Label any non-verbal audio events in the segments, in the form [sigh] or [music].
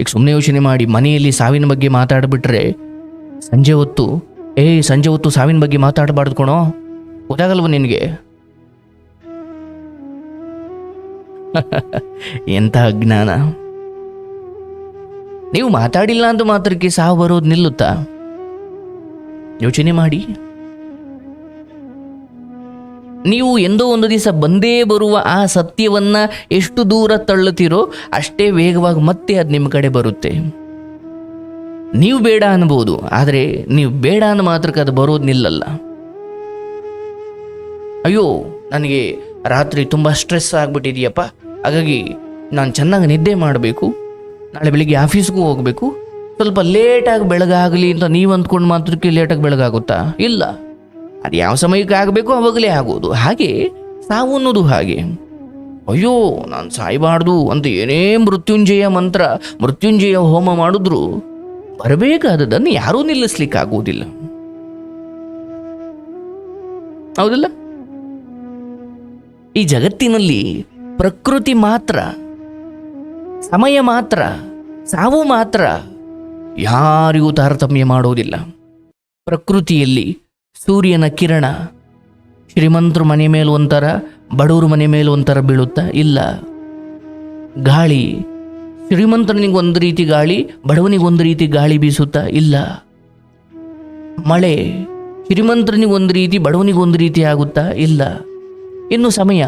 ಈಗ ಸುಮ್ಮನೆ ಯೋಚನೆ ಮಾಡಿ ಮನೆಯಲ್ಲಿ ಸಾವಿನ ಬಗ್ಗೆ ಮಾತಾಡಿಬಿಟ್ರೆ ಸಂಜೆ ಹೊತ್ತು ಏಯ್ ಸಂಜೆ ಹೊತ್ತು ಸಾವಿನ ಬಗ್ಗೆ ಮಾತಾಡಬಾರ್ದು ಕಣೋ. ಗೊತ್ತಾಗಲ್ವ ನಿನಗೆ? [laughs] ಎಂಥ ಅಜ್ಞಾನ. ನೀವು ಮಾತಾಡಿಲ್ಲ ಅಂತ ಮಾತ್ರಕ್ಕೆ ಸಾವು ಬರೋದು ನಿಲ್ಲುತ್ತಾ? ಯೋಚನೆ ಮಾಡಿ. ನೀವು ಎಂದೋ ಒಂದು ದಿವಸ ಬಂದೇ ಬರುವ ಆ ಸತ್ಯವನ್ನು ಎಷ್ಟು ದೂರ ತಳ್ಳುತ್ತೀರೋ ಅಷ್ಟೇ ವೇಗವಾಗಿ ಮತ್ತೆ ಅದು ನಿಮ್ಮ ಕಡೆ ಬರುತ್ತೆ. ನೀವು ಬೇಡ ಅನ್ಬೋದು, ಆದರೆ ನೀವು ಬೇಡ ಅನ್ನೋ ಮಾತ್ರಕ್ಕೆ ಅದು ಬರೋದು ನಿಲ್ಲಲ್ಲ. ಅಯ್ಯೋ, ನನಗೆ ರಾತ್ರಿ ತುಂಬ ಸ್ಟ್ರೆಸ್ ಆಗಿಬಿಟ್ಟಿದೆಯಪ್ಪ. ಹಾಗಾಗಿ ನಾನು ಚೆನ್ನಾಗಿ ನಿದ್ದೆ ಮಾಡಬೇಕು. ನಾಳೆ ಬೆಳಿಗ್ಗೆ ಆಫೀಸ್ಗೂ ಹೋಗಬೇಕು. ಸ್ವಲ್ಪ ಲೇಟಾಗಿ ಬೆಳಗಾಗಲಿ ಅಂತ ನೀವು ಅಂದ್ಕೊಂಡು ಮಾತ್ರಕ್ಕೆ ಲೇಟಾಗಿ ಬೆಳಗಾಗುತ್ತಾ? ಇಲ್ಲ. ಅದು ಯಾವ ಸಮಯಕ್ಕೆ ಆಗಬೇಕು ಅವಾಗಲೇ ಆಗೋದು ಹಾಗೆ ಸಾವು ಅನ್ನೋದು ಹಾಗೆ. ಅಯ್ಯೋ, ನಾನು ಸಾಯಬಾರ್ದು ಅಂತ ಏನೇ ಮೃತ್ಯುಂಜಯ ಮಂತ್ರ, ಮೃತ್ಯುಂಜಯ ಹೋಮ ಮಾಡಿದ್ರು ಬರಬೇಕಾದದನ್ನು ಯಾರೂ ನಿಲ್ಲಿಸ್ಲಿಕ್ಕಾಗುವುದಿಲ್ಲ. ಹೌದಲ್ಲ? ಈ ಜಗತ್ತಿನಲ್ಲಿ ಪ್ರಕೃತಿ ಮಾತ್ರ, ಸಮಯ ಮಾತ್ರ, ಸಾವು ಮಾತ್ರ ಯಾರಿಗೂ ತಾರತಮ್ಯ ಮಾಡೋದಿಲ್ಲ. ಪ್ರಕೃತಿಯಲ್ಲಿ ಸೂರ್ಯನ ಕಿರಣ. ಶ್ರೀಮಂತರು ಮನೆ ಮೇಲೆ ಒಂಥರ, ಬಡವರು ಮನೆ ಮೇಲೆ ಒಂಥರ ಬೀಳುತ್ತಾ? ಇಲ್ಲ. ಗಾಳಿ. ಶ್ರೀಮಂತನಿಗೆ ಒಂದು ರೀತಿ ಗಾಳಿ, ಬಡವನಿಗೆ ಒಂದು ರೀತಿ ಗಾಳಿ ಬೀಸುತ್ತಾ? ಇಲ್ಲ. ಮಳೆ. ಶ್ರೀಮಂತನಿಗೆ ಒಂದು ರೀತಿ, ಬಡವನಿಗೆ ಒಂದು ರೀತಿ ಆಗುತ್ತಾ? ಇಲ್ಲ. ಇನ್ನು ಸಮಯ.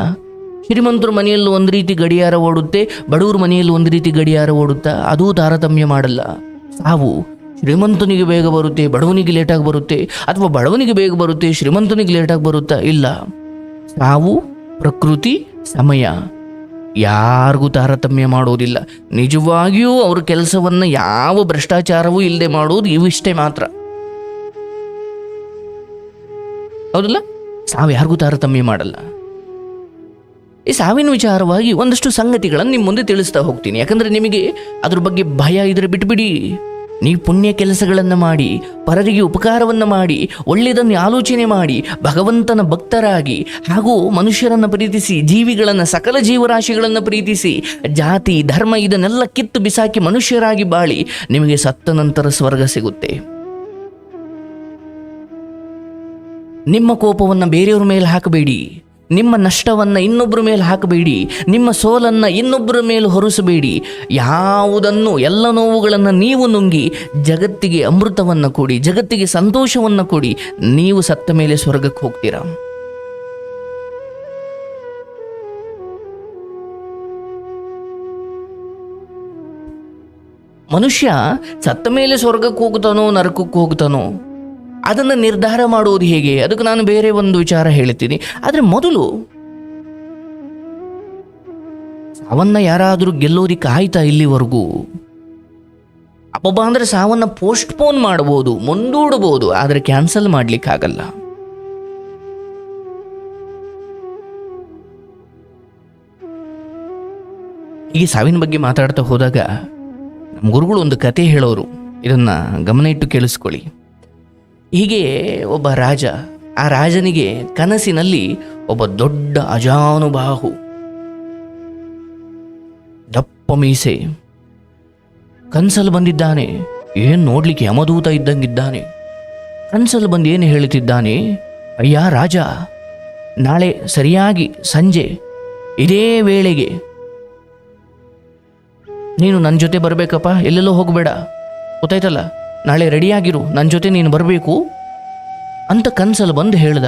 ಶ್ರೀಮಂತರ ಮನೆಯಲ್ಲಿ ಒಂದು ರೀತಿ ಗಡಿಯಾರ ಓಡುತ್ತೆ, ಬಡವ್ರ ಮನೆಯಲ್ಲಿ ಒಂದು ರೀತಿ ಗಡಿಯಾರ ಓಡುತ್ತಾ? ಅದೂ ತಾರತಮ್ಯ ಮಾಡಲ್ಲ. ಸಾವು. ಶ್ರೀಮಂತನಿಗೆ ಬೇಗ ಬರುತ್ತೆ, ಬಡವನಿಗೆ ಲೇಟಾಗಿ ಬರುತ್ತೆ, ಅಥವಾ ಬಡವನಿಗೆ ಬೇಗ ಬರುತ್ತೆ, ಶ್ರೀಮಂತನಿಗೆ ಲೇಟಾಗಿ ಬರುತ್ತಾ? ಇಲ್ಲ. ಸಾವು, ಪ್ರಕೃತಿ, ಸಮಯ. ಯಾರಿಗೂ ತಾರತಮ್ಯ ಮಾಡೋದಿಲ್ಲ. ನಿಜವಾಗಿಯೂ ಅವ್ರ ಕೆಲಸವನ್ನು ಯಾವ ಭ್ರಷ್ಟಾಚಾರವೂ ಇಲ್ಲದೆ ಮಾಡೋದು ಇವಿಷ್ಟೇ ಮಾತ್ರ. ಹೌದಲ್ಲ? ಸಾವು ಯಾರಿಗೂ ತಾರತಮ್ಯ ಮಾಡಲ್ಲ. ಈ ಸಾವಿನ ವಿಚಾರವಾಗಿ ಒಂದಷ್ಟು ಸಂಗತಿಗಳನ್ನು ನಿಮ್ಮ ಮುಂದೆ ತಿಳಿಸ್ತಾ ಹೋಗ್ತೀನಿ. ಯಾಕಂದರೆ ನಿಮಗೆ ಅದ್ರ ಬಗ್ಗೆ ಭಯ ಇದ್ರೆ ಬಿಟ್ಬಿಡಿ. ನೀವು ಪುಣ್ಯ ಕೆಲಸಗಳನ್ನು ಮಾಡಿ, ಪರರಿಗೆ ಉಪಕಾರವನ್ನು ಮಾಡಿ, ಒಳ್ಳೆಯದನ್ನು ಆಲೋಚನೆ ಮಾಡಿ, ಭಗವಂತನ ಭಕ್ತರಾಗಿ ಹಾಗೂ ಮನುಷ್ಯರನ್ನು ಪ್ರೀತಿಸಿ, ಜೀವಿಗಳನ್ನು, ಸಕಲ ಜೀವರಾಶಿಗಳನ್ನು ಪ್ರೀತಿಸಿ, ಜಾತಿ, ಧರ್ಮ ಇದನ್ನೆಲ್ಲ ಕಿತ್ತು ಬಿಸಾಕಿ ಮನುಷ್ಯರಾಗಿ ಬಾಳಿ ನಿಮಗೆ ಸತ್ತ ನಂತರ ಸ್ವರ್ಗ ಸಿಗುತ್ತೆ. ನಿಮ್ಮ ಕೋಪವನ್ನು ಬೇರೆಯವ್ರ ಮೇಲೆ ಹಾಕಬೇಡಿ. ನಿಮ್ಮ ನಷ್ಟವನ್ನು ಇನ್ನೊಬ್ಬರ ಮೇಲೆ ಹಾಕಬೇಡಿ, ನಿಮ್ಮ ಸೋಲನ್ನು ಇನ್ನೊಬ್ಬರ ಮೇಲೆ ಹೊರಿಸಬೇಡಿ. ಯಾವುದನ್ನು, ಎಲ್ಲ ನೋವುಗಳನ್ನು ನೀವು ನುಂಗಿ ಜಗತ್ತಿಗೆ ಅಮೃತವನ್ನು ಕೊಡಿ, ಜಗತ್ತಿಗೆ ಸಂತೋಷವನ್ನು ಕೊಡಿ, ನೀವು ಸತ್ತ ಮೇಲೆ ಸ್ವರ್ಗಕ್ಕೆ ಹೋಗ್ತೀರಾ? ಮನುಷ್ಯ ಸತ್ತ ಮೇಲೆ ಸ್ವರ್ಗಕ್ಕೆ ಹೋಗ್ತಾನೋ, ನರಕಕ್ಕೆ ಹೋಗ್ತಾನೋ? ಅದನ್ನು ನಿರ್ಧಾರ ಮಾಡುವುದು ಹೇಗೆ? ಅದಕ್ಕೆ ನಾನು ಬೇರೆ ಒಂದು ವಿಚಾರ ಹೇಳ್ತೀನಿ. ಆದರೆ ಮೊದಲು ಅವನ್ನ ಯಾರಾದರೂ ಗೆಲ್ಲೋದಿಕ್ಕೆ ಆಯ್ತಾ ಇಲ್ಲಿವರೆಗೂ? ಅಬ್ಬಬ್ಬ, ಅಂದರೆ ಸಾವನ್ನು ಪೋಸ್ಟ್ಪೋನ್ ಮಾಡಬಹುದು ಮುಂದೂಡಬಹುದು ಆದರೆ ಕ್ಯಾನ್ಸಲ್ ಮಾಡಲಿಕ್ಕಾಗಲ್ಲ. ಈ ಸಾವಿನ ಬಗ್ಗೆ ಮಾತಾಡ್ತಾ ಹೋದಾಗ ನಮ್ಮ ಗುರುಗಳು ಒಂದು ಕತೆ ಹೇಳೋರು. ಇದನ್ನು ಗಮನ ಇಟ್ಟು ಕೇಳಿಸ್ಕೊಳ್ಳಿ. ಹೀಗೆ ಒಬ್ಬ ರಾಜ, ಆ ರಾಜನಿಗೆ ಕನಸಿನಲ್ಲಿ ಒಬ್ಬ ದೊಡ್ಡ ಅಜಾನುಬಾಹು. ದಪ್ಪ ಮೀಸೆ. ಕನ್ಸಲ್ಲಿ ಬಂದಿದ್ದಾನೆ, ಏನು ನೋಡ್ಲಿಕ್ಕೆ ಯಮದೂತ ಇದ್ದಂಗಿದ್ದಾನೆ. ಕನ್ಸಲ್ಲಿ ಬಂದು ಏನು ಹೇಳುತ್ತಿದ್ದಾನೆ, ಅಯ್ಯ ರಾಜ, ನಾಳೆ ಸರಿಯಾಗಿ ಸಂಜೆ, ಇದೇ ವೇಳೆಗೆ. ನೀನು ನನ್ನ ಜೊತೆ ಬರಬೇಕಪ್ಪ, ಎಲ್ಲೆಲ್ಲೋ ಹೋಗಬೇಡ, ಗೊತ್ತಾಯ್ತಲ್ಲ? ನಾಳೆ ರೆಡಿಯಾಗಿರು ನನ್ನ ಜೊತೆ ನೀನು ಬರಬೇಕು ಅಂತ ಕನಸಲ್ಲಿ ಬಂದು ಹೇಳ್ದ.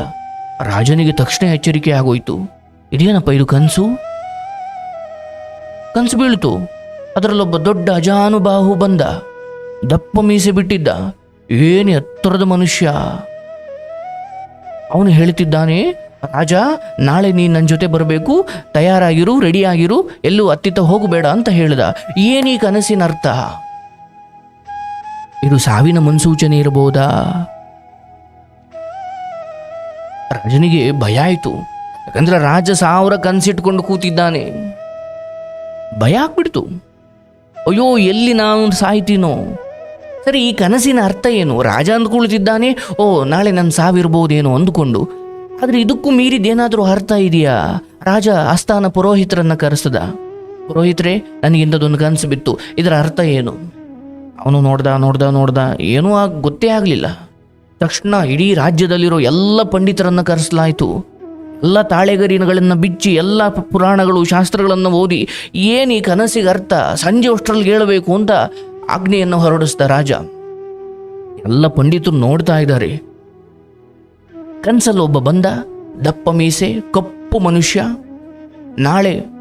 ರಾಜನಿಗೆ ತಕ್ಷಣ ಎಚ್ಚರಿಕೆ ಆಗೋಯ್ತು. ಇದೇನಪ್ಪ ಇದು ಕನಸು? ಕನಸು ಬೀಳ್ತು. ಅದರಲ್ಲೊಬ್ಬ ದೊಡ್ಡ ಅಜಾನುಬಾಹು ಬಂದ. ದಪ್ಪ ಮೀಸೆ ಬಿಟ್ಟಿದ್ದ. ಏನು ಎತ್ತರದ ಮನುಷ್ಯ. ಅವನು ಹೇಳ್ತಿದ್ದಾನೆ, ರಾಜ, ನಾಳೆ ನೀನು ನನ್ನ ಜೊತೆ ಬರಬೇಕು, ತಯಾರಾಗಿರು, ರೆಡಿಯಾಗಿರು, ಎಲ್ಲೂ ಅತ್ತಿತ್ತ ಹೋಗಬೇಡ ಅಂತ ಹೇಳ್ದ. ಏನೀ ಕನಸಿನ ಅರ್ಥ? ಇದು ಸಾವಿನ ಮುನ್ಸೂಚನೆ ಇರಬಹುದಾ? ರಾಜನಿಗೆ ಭಯ ಆಯಿತು. ಯಾಕಂದ್ರೆ ರಾಜ ಸಾವಿರ ಕನಸಿಟ್ಕೊಂಡು ಕೂತಿದ್ದಾನೆ. ಭಯ ಆಗ್ಬಿಡ್ತು. ಅಯ್ಯೋ, ಎಲ್ಲಿ ನಾನು ಸಾಯ್ತೀನೋ? ಸರಿ, ಈ ಕನಸಿನ ಅರ್ಥ ಏನು? ರಾಜ ಅಂದ್ಕೊಳ್ತಿದ್ದಾನೆ, ಓ, ನಾಳೆ ನನ್ನ ಸಾವಿರ್ಬೋದೇನೋ ಅಂದುಕೊಂಡು. ಆದರೆ ಇದಕ್ಕೂ ಮೀರಿದೇನಾದರೂ ಅರ್ಥ ಇದೆಯಾ? ರಾಜ ಆಸ್ಥಾನ ಪುರೋಹಿತರನ್ನು ಕರೆಸದ. ಪುರೋಹಿತರೇ ನನಗಿಂತದೊಂದು ಕನಸು ಬಿತ್ತು. ಇದರ ಅರ್ಥ ಏನು? ಅವನು ನೋಡ್ದ ನೋಡ್ದ ನೋಡ್ದ. ಏನೂ ಆಗ, ಗೊತ್ತೇ ಆಗಲಿಲ್ಲ. ತಕ್ಷಣ ಇಡೀ ರಾಜ್ಯದಲ್ಲಿರೋ ಎಲ್ಲ ಪಂಡಿತರನ್ನು ಕರೆಸಲಾಯಿತು. ಎಲ್ಲ ತಾಳೆಗರಿನಗಳನ್ನು ಬಿಚ್ಚಿ, ಎಲ್ಲ ಪುರಾಣಗಳು, ಶಾಸ್ತ್ರಗಳನ್ನು ಓದಿ, ಏನು ಈ ಕನಸಿಗೆ ಅರ್ಥ? ಸಂಜೆ ಅಷ್ಟರಲ್ಲಿ ಹೇಳಬೇಕು ಅಂತ ಆಜ್ಞೆಯನ್ನು ಹೊರಡಿಸ್ದ ರಾಜ. ಎಲ್ಲ ಪಂಡಿತರು ನೋಡ್ತಾ ಇದ್ದಾರೆ. ಕನಸಲ್ಲೊಬ್ಬ ಬಂದ, ದಪ್ಪ ಮೀಸೆ, ಕಪ್ಪು ಮನುಷ್ಯ. ನಾಳೆ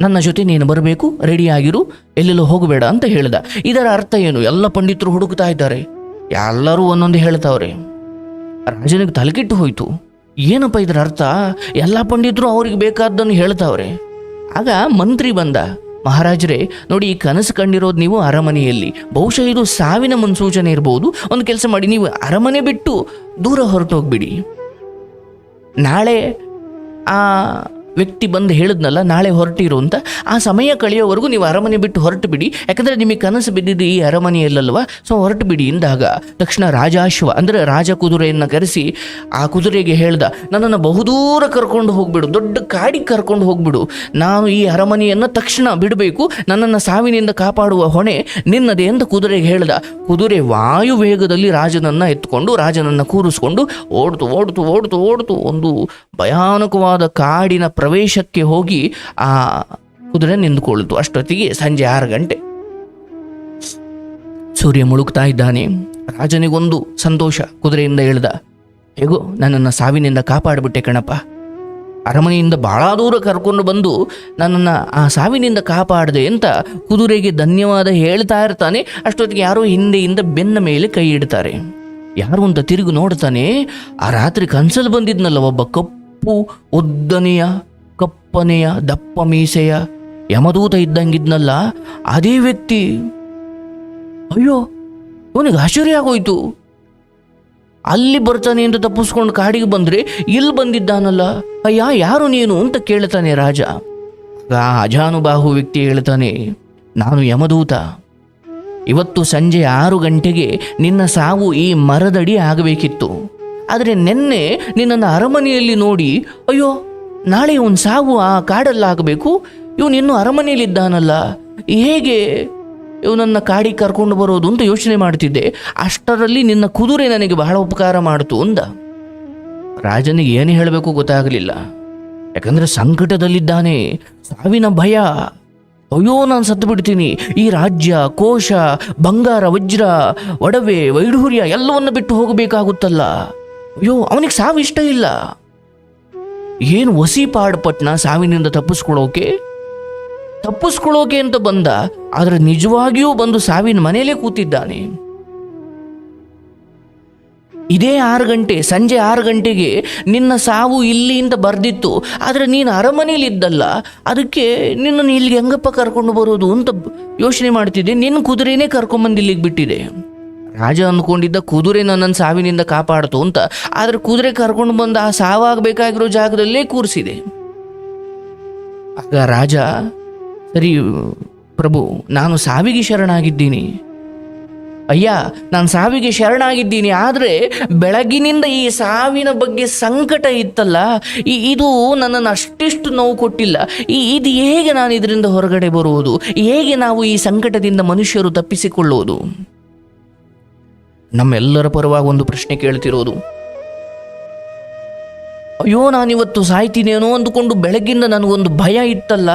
ನನ್ನ ಜೊತೆ ನೀನು ಬರಬೇಕು ರೆಡಿಯಾಗಿರು ಎಲ್ಲೆಲ್ಲೋ ಹೋಗಬೇಡ ಅಂತ ಹೇಳಿದ. ಇದರ ಅರ್ಥ ಏನು? ಎಲ್ಲ ಪಂಡಿತರು ಹುಡುಕ್ತಾ ಇದ್ದಾರೆ. ಎಲ್ಲರೂ ಒಂದೊಂದು ಹೇಳ್ತಾವ್ರೆ. ರಾಜನಿಗೆ ತಲೆಕೆಟ್ಟು ಹೋಯಿತು. ಏನಪ್ಪ ಇದರ ಅರ್ಥ? ಎಲ್ಲ ಪಂಡಿತರು ಅವ್ರಿಗೆ ಬೇಕಾದ್ದನ್ನು ಹೇಳ್ತಾವ್ರೆ. ಆಗ ಮಂತ್ರಿ ಬಂದ. ಮಹಾರಾಜರೇ, ನೋಡಿ ಈ ಕನಸು ಕಂಡಿರೋದು ನೀವು ಅರಮನೆಯಲ್ಲಿ. ಬಹುಶಃ ಇದು ಸಾವಿನ ಮುನ್ಸೂಚನೆ ಇರಬಹುದು ಒಂದು ಕೆಲಸ ಮಾಡಿ, ನೀವು ಅರಮನೆ ಬಿಟ್ಟು ದೂರ ಹೊರಟೋಗ್ಬಿಡಿ. ನಾಳೆ ಆ ವ್ಯಕ್ತಿ ಬಂದು ಹೇಳಿದ್ನಲ್ಲ, ನಾಳೆ ಹೊರಟಿರು ಅಂತ, ಆ ಸಮಯ ಕಳೆಯೋವರೆಗೂ ನೀವು ಅರಮನೆ ಬಿಟ್ಟು ಹೊರಟು ಬಿಡಿ ಯಾಕಂದರೆ ನಿಮಗೆ ಕನಸು ಬಿದ್ದಿದ್ದು ಈ ಅರಮನೆಯಲ್ಲಲ್ವ? ಸೊ ಹೊರಟು ಬಿಡಿ ಎಂದಾಗ, ತಕ್ಷಣ ರಾಜಾಶ್ವ, ಅಂದರೆ ರಾಜ ಕುದುರೆಯನ್ನು ಕರೆಸಿ, ಆ ಕುದುರೆಗೆ ಹೇಳ್ದ, ನನ್ನನ್ನು ಬಹುದೂರ ಕರ್ಕೊಂಡು ಹೋಗ್ಬಿಡು, ದೊಡ್ಡ ಕಾಡಿಗೆ ಕರ್ಕೊಂಡು ಹೋಗ್ಬಿಡು. ನಾನು ಈ ಅರಮನೆಯನ್ನು ತಕ್ಷಣ ಬಿಡಬೇಕು, ನನ್ನನ್ನು ಸಾವಿನಿಂದ ಕಾಪಾಡುವ ಹೊಣೆ ನಿನ್ನದೇ ಅಂತ ಕುದುರೆಗೆ ಹೇಳ್ದ. ಕುದುರೆ ವಾಯು ವೇಗದಲ್ಲಿ ರಾಜನನ್ನು ಎತ್ಕೊಂಡು, ರಾಜನನ್ನು ಕೂರಿಸ್ಕೊಂಡು, ಓಡ್ತು ಓಡ್ತು ಓಡ್ತು ಓಡ್ತು, ಒಂದು ಭಯಾನಕವಾದ ಕಾಡಿನ ಪ್ರವೇಶಕ್ಕೆ ಹೋಗಿ ಆ ಕುದುರೆ ನಿಂತ್ಕೊಳ್ತು ಅಷ್ಟೊತ್ತಿಗೆ ಸಂಜೆ ಆರು ಗಂಟೆ. ಸೂರ್ಯ ಮುಳುಗ್ತಾ ಇದ್ದಾನೆ. ರಾಜನಿಗೊಂದು ಸಂತೋಷ ಕುದುರೆಯಿಂದ ಇಳಿದ ಹೇಗೋ ನನ್ನನ್ನು ಸಾವಿನಿಂದ ಕಾಪಾಡಿಬಿಟ್ಟೆ ಕಣಪ್ಪ. ಅರಮನೆಯಿಂದ ಬಹಳ ದೂರ ಕರ್ಕೊಂಡು ಬಂದು ನನ್ನನ್ನು ಆ ಸಾವಿನಿಂದ ಕಾಪಾಡಿದೆ ಅಂತ ಕುದುರೆಗೆ ಧನ್ಯವಾದ ಹೇಳ್ತಾ ಇರ್ತಾನೆ. ಅಷ್ಟೊತ್ತಿಗೆ ಯಾರೋ ಹಿಂದೆಯಿಂದ ಬೆನ್ನ ಮೇಲೆ ಕೈ ಇಡ್ತಾರೆ. ಯಾರು ಅಂತ ತಿರುಗಿ ನೋಡ್ತಾನೆ. ಆ ರಾತ್ರಿ ಕನ್ಸಲ್ಲಿ ಬಂದಿದ್ನಲ್ಲ ಒಬ್ಬ ಕಪ್ಪು ಉದ್ದನೆಯ ಕಪ್ಪನೆಯ, ದಪ್ಪ ಮೀಸೆಯ ಯಮದೂತ ಇದ್ದಂಗಿದ್ನಲ್ಲ, ಅದೇ ವ್ಯಕ್ತಿ. ಅಯ್ಯೋ, ಅವನಿಗೆ ಆಶ್ಚರ್ಯ ಆಗೋಯ್ತು. ಅಲ್ಲಿ ಬರ್ತಾನೆ ಅಂತ ತಪ್ಪಿಸ್ಕೊಂಡು ಕಾಡಿಗೆ ಬಂದ್ರೆ ಇಲ್ಲಿ ಬಂದಿದ್ದಾನಲ್ಲ. ಅಯ್ಯ, ಯಾರು ನೀನು ಅಂತ ಕೇಳ್ತಾನೆ ರಾಜ. ಅಜಾನುಬಾಹು ವ್ಯಕ್ತಿ ಹೇಳ್ತಾನೆ ನಾನು ಯಮದೂತ. ಇವತ್ತು ಸಂಜೆ ಆರು ಗಂಟೆಗೆ ನಿನ್ನ ಸಾವು ಈ ಮರದಡಿ ಆಗಬೇಕಿತ್ತು. ಆದರೆ ನಿನ್ನೆ ನಿನ್ನನ್ನು ಅರಮನೆಯಲ್ಲಿ ನೋಡಿ, ಅಯ್ಯೋ ನಾಳೆ ಇವನ್ ಸಾವು ಆ ಕಾಡಲ್ಲಾಗಬೇಕು. ಇವನು ಇನ್ನು ಅರಮನೆಯಲ್ಲಿದ್ದಾನಲ್ಲ. ಹೇಗೆ ಇವನನ್ನ ಕಾಡಿಗೆ ಕರ್ಕೊಂಡು ಬರೋದು ಅಂತ ಯೋಚನೆ ಮಾಡ್ತಿದ್ದೆ. ಅಷ್ಟರಲ್ಲಿ ನಿನ್ನ ಕುದುರೆ ನನಗೆ ಬಹಳ ಉಪಕಾರ ಮಾಡಿತು ಅಂದ. ರಾಜನಿಗೆ ಏನು ಹೇಳಬೇಕು ಗೊತ್ತಾಗಲಿಲ್ಲ. ಯಾಕಂದ್ರೆ ಸಂಕಟದಲ್ಲಿದ್ದಾನೆ. ಸಾವಿನ ಭಯ. ಅಯ್ಯೋ, ನಾನು ಸತ್ತು ಬಿಡ್ತೀನಿ ಈ ರಾಜ್ಯ, ಕೋಶ, ಬಂಗಾರ, ವಜ್ರ, ಒಡವೆ, ವೈಢೂರ್ಯ ಎಲ್ಲವನ್ನು ಬಿಟ್ಟು ಹೋಗಬೇಕಾಗುತ್ತಲ್ಲ. ಅಯ್ಯೋ, ಅವನಿಗೆ ಸಾವು ಇಷ್ಟ ಇಲ್ಲ. ಏನು ವಸಿ ಪಾಡ್ಪಟ್ನ ಸಾವಿನಿಂದ ತಪ್ಪಿಸ್ಕೊಳ್ಳೋಕೆ ತಪ್ಪಿಸ್ಕೊಳ್ಳೋಕೆ ಅಂತ ಬಂದ, ಆದರೆ ನಿಜವಾಗಿಯೂ ಬಂದು ಸಾವಿನ ಮನೆಯಲ್ಲೇ ಕೂತಿದ್ದಾನೆ. ಇದೇ ಆರು ಗಂಟೆ, ಸಂಜೆ ಆರು ಗಂಟೆಗೆ ನಿನ್ನ ಸಾವು ಇಲ್ಲಿಂದ ಬರ್ದಿತ್ತು, ಆದರೆ ನೀನು ಅರಮನೆಯಲ್ಲಿದ್ದಲ್ಲ, ಅದಕ್ಕೆ ನಿನ್ನನ್ನು ಇಲ್ಲಿಗೆ ಹೆಂಗಪ್ಪ ಕರ್ಕೊಂಡು ಬರೋದು ಅಂತ ಯೋಚನೆ ಮಾಡ್ತಿದ್ದೆ. ನಿನ್ನ ಕುದುರೆನೇ ಕರ್ಕೊಂಬಂದು ಇಲ್ಲಿಗೆ ಬಿಟ್ಟಿದೆ. ರಾಜ ಅಂದ್ಕೊಂಡಿದ್ದ ಕುದುರೆ ನನ್ನನ್ನು ಸಾವಿನಿಂದ ಕಾಪಾಡ್ತು ಅಂತ. ಆದ್ರೆ ಕುದುರೆ ಕರ್ಕೊಂಡು ಬಂದ ಆ ಸಾವಾಗಬೇಕಾಗಿರೋ ಜಾಗದಲ್ಲೇ ಕೂರಿಸಿದೆ. ಆಗ ರಾಜ, ಸರಿ, ಪ್ರಭು, ನಾನು ಸಾವಿಗೆ ಶರಣಾಗಿದ್ದೀನಿ. ಅಯ್ಯ, ನಾನು ಸಾವಿಗೆ ಶರಣಾಗಿದ್ದೀನಿ, ಆದರೆ ಬೆಳಗಿನಿಂದ ಈ ಸಾವಿನ ಬಗ್ಗೆ ಸಂಕಟ ಇತ್ತಲ್ಲ. ಇದು ನನ್ನನ್ನು ಅಷ್ಟಿಷ್ಟು ನೋವು ಕೊಟ್ಟಿಲ್ಲ. ಈ, ಇದು ಹೇಗೆ ನಾನು ಇದರಿಂದ ಹೊರಗಡೆ ಬರುವುದು? ಹೇಗೆ ನಾವು ಈ ಸಂಕಟದಿಂದ ಮನುಷ್ಯರು ತಪ್ಪಿಸಿಕೊಳ್ಳುವುದು? ನಮ್ಮೆಲ್ಲರ ಪರವಾಗಿ ಒಂದು ಪ್ರಶ್ನೆ ಕೇಳ್ತಿರೋದು. ಅಯ್ಯೋ, ನಾನಿವತ್ತು ಸಾಯ್ತೀನೇನೋ ಅಂದುಕೊಂಡು ಬೆಳಗ್ಗಿಂದ ನನಗೊಂದು ಭಯ ಇತ್ತಲ್ಲ?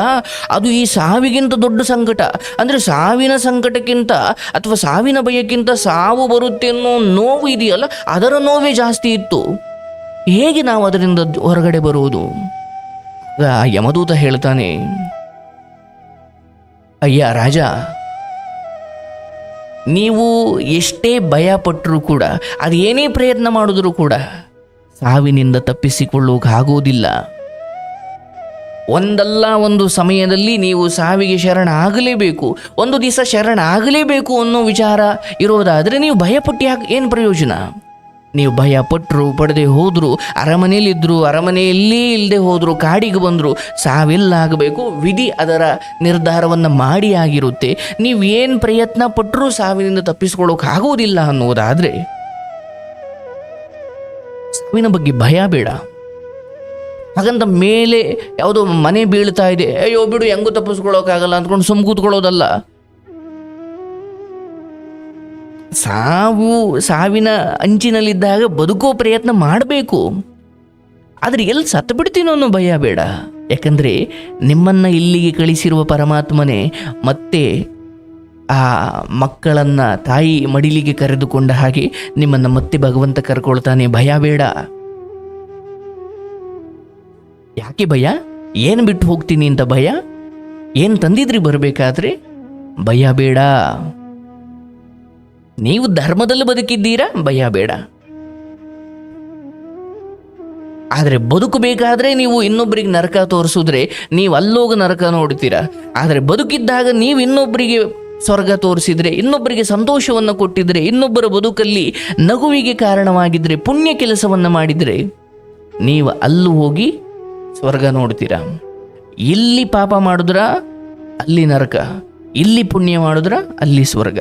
ಅದು ಈ ಸಾವಿಗಿಂತ ದೊಡ್ಡ ಸಂಕಟ. ಅಂದರೆ ಸಾವಿನ ಸಂಕಟಕ್ಕಿಂತ ಅಥವಾ ಸಾವಿನ ಭಯಕ್ಕಿಂತ ಸಾವು ಬರುತ್ತೆ ಅನ್ನೋ ನೋವು ಇದೆಯಲ್ಲ? ಅದರ ನೋವೇ ಜಾಸ್ತಿ ಇತ್ತು. ಹೇಗೆ ನಾವು ಅದರಿಂದ ಹೊರಗಡೆ ಬರುವುದು? ಯಮದೂತ ಹೇಳ್ತಾನೆ, ಅಯ್ಯ ರಾಜ ನೀವು ಎಷ್ಟೇ ಭಯ ಪಟ್ಟರೂ ಕೂಡ, ಅದು ಏನೇ ಪ್ರಯತ್ನ ಮಾಡಿದ್ರೂ ಕೂಡ ಸಾವಿನಿಂದ ತಪ್ಪಿಸಿಕೊಳ್ಳೋಕಾಗೋದಿಲ್ಲ ಒಂದಲ್ಲ ಒಂದು ಸಮಯದಲ್ಲಿ ನೀವು ಸಾವಿಗೆ ಶರಣ ಆಗಲೇಬೇಕು, ಒಂದು ದಿವಸ ಶರಣ ಆಗಲೇಬೇಕು ಅನ್ನೋ ವಿಚಾರ ಇರೋದಾದರೆ ನೀವು ಭಯಪಟ್ಟು ಯಾಕೆ? ಏನು ಪ್ರಯೋಜನ? ನೀವು ಭಯ ಪಟ್ಟರು ಪಡೆದೇ ಹೋದ್ರು ಅರಮನೆಯಲ್ಲಿದ್ದರು ಅರಮನೆಯಲ್ಲೇ ಇಲ್ಲದೆ ಹೋದ್ರು, ಕಾಡಿಗೆ ಬಂದರು ಸಾವಿಲ್ಲ ಆಗಬೇಕು ವಿಧಿ ಅದರ ನಿರ್ಧಾರವನ್ನು ಮಾಡಿ ಆಗಿರುತ್ತೆ. ನೀವು ಏನು ಪ್ರಯತ್ನ ಪಟ್ಟರೂ ಸಾವಿನಿಂದ ತಪ್ಪಿಸ್ಕೊಳ್ಳೋಕೆ ಆಗೋದಿಲ್ಲ ಅನ್ನೋದಾದರೆ, ಸಾವಿನ ಬಗ್ಗೆ ಭಯ ಬೇಡ. ಹಾಗಂತ ಮೇಲೆ ಯಾವುದೋ ಮನೆ ಬೀಳ್ತಾ ಇದೆ. ಅಯ್ಯೋ ಬಿಡು, ಹೆಂಗೂ ತಪ್ಪಿಸ್ಕೊಳ್ಳೋಕ್ಕಾಗಲ್ಲ ಅಂದ್ಕೊಂಡು ಸುಮ್ ಕೂತ್ಕೊಳ್ಳೋದಲ್ಲ. ಸಾವು, ಸಾವಿನ ಅಂಚಿನಲ್ಲಿದ್ದಾಗ ಬದುಕೋ ಪ್ರಯತ್ನ ಮಾಡಬೇಕು. ಆದರೆ ಎಲ್ಲಿ ಸತ್ತು ಬಿಡ್ತೀನೋ ಅನ್ನೋ ಭಯ ಬೇಡ. ಯಾಕಂದರೆ ನಿಮ್ಮನ್ನು ಇಲ್ಲಿಗೆ ಕಳಿಸಿರುವ ಪರಮಾತ್ಮನೇ ಮತ್ತೆ ಆ ಮಕ್ಕಳನ್ನು ತಾಯಿ ಮಡಿಲಿಗೆ ಕರೆದುಕೊಂಡ ಹಾಗೆ ನಿಮ್ಮನ್ನು ಮತ್ತೆ ಭಗವಂತ ಕರ್ಕೊಳ್ತಾನೆ. ಭಯ ಬೇಡ. ಯಾಕೆ ಭಯ? ಏನು ಬಿಟ್ಟು ಹೋಗ್ತೀನಿ ಅಂತ ಭಯ? ಏನು ತಂದಿದ್ರಿ ಬರಬೇಕಾದ್ರೆ? ಭಯ ಬೇಡ. ನೀವು ಧರ್ಮದಲ್ಲಿ ಬದುಕಿದ್ದೀರಾ? ಭಯ ಬೇಡ. ಆದರೆ ಬದುಕಬೇಕಾದ್ರೆ ನೀವು ಇನ್ನೊಬ್ಬರಿಗೆ ನರಕ ತೋರಿಸಿದ್ರೆ ನೀವು ಅಲ್ಲೋಗ ನರಕ ನೋಡ್ತೀರಾ? ಆದರೆ ಬದುಕಿದ್ದಾಗ ನೀವು ಇನ್ನೊಬ್ಬರಿಗೆ ಸ್ವರ್ಗ ತೋರಿಸಿದರೆ ಇನ್ನೊಬ್ಬರಿಗೆ ಸಂತೋಷವನ್ನು ಕೊಟ್ಟಿದ್ರೆ, ಇನ್ನೊಬ್ಬರ ಬದುಕಲ್ಲಿ ನಗುವಿಗೆ ಕಾರಣವಾಗಿದ್ದರೆ ಪುಣ್ಯ ಕೆಲಸವನ್ನು ಮಾಡಿದರೆ ನೀವು ಅಲ್ಲೂ ಹೋಗಿ ಸ್ವರ್ಗ ನೋಡ್ತೀರಾ? ಇಲ್ಲಿ ಪಾಪ ಮಾಡಿದ್ರ? ಅಲ್ಲಿ ನರಕ. ಇಲ್ಲಿ ಪುಣ್ಯ ಮಾಡಿದ್ರ? ಅಲ್ಲಿ ಸ್ವರ್ಗ.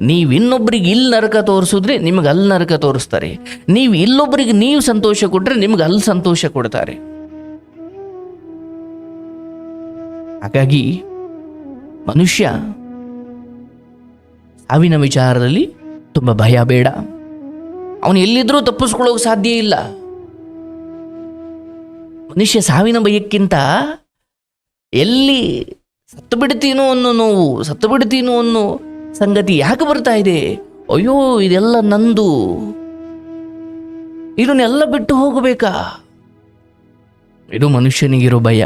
ನೀವು ಇನ್ನೊಬ್ರಿಗೆ ಇಲ್ಲಿ ನರಕ ತೋರಿಸಿದ್ರೆ ನಿಮಗೆ ಅಲ್ಲಿ ನರಕ ತೋರಿಸ್ತಾರೆ. ನೀವು ಇಲ್ಲೊಬ್ಬರಿಗೆ ನೀವು ಸಂತೋಷ ಕೊಟ್ಟರೆ ನಿಮ್ಗೆ ಅಲ್ಲಿ ಸಂತೋಷ ಕೊಡ್ತಾರೆ. ಹಾಗಾಗಿ ಮನುಷ್ಯ ಸಾವಿನ ವಿಚಾರದಲ್ಲಿ ತುಂಬ ಭಯ ಬೇಡ. ಅವನು ಎಲ್ಲಿದ್ರೂ ತಪ್ಪಿಸ್ಕೊಳ್ಳೋಕೆ ಸಾಧ್ಯ ಇಲ್ಲ. ಮನುಷ್ಯ ಸಾವಿನ ಭಯಕ್ಕಿಂತ ಎಲ್ಲಿ ಸತ್ತು ಬಿಡ್ತೀನೋ ಅನ್ನೋ ನೋವು, ಸತ್ತು ಬಿಡ್ತೀನೋ ಅನ್ನೋ ಸಂಗತಿ ಯಾಕೆ ಬರ್ತಾ ಇದೆ? ಅಯ್ಯೋ ಇದೆಲ್ಲ ನಂದು. ಇದನ್ನೆಲ್ಲ ಬಿಟ್ಟು ಹೋಗಬೇಕಾ? ಇದು ಮನುಷ್ಯನಿಗಿರೋ ಭಯ.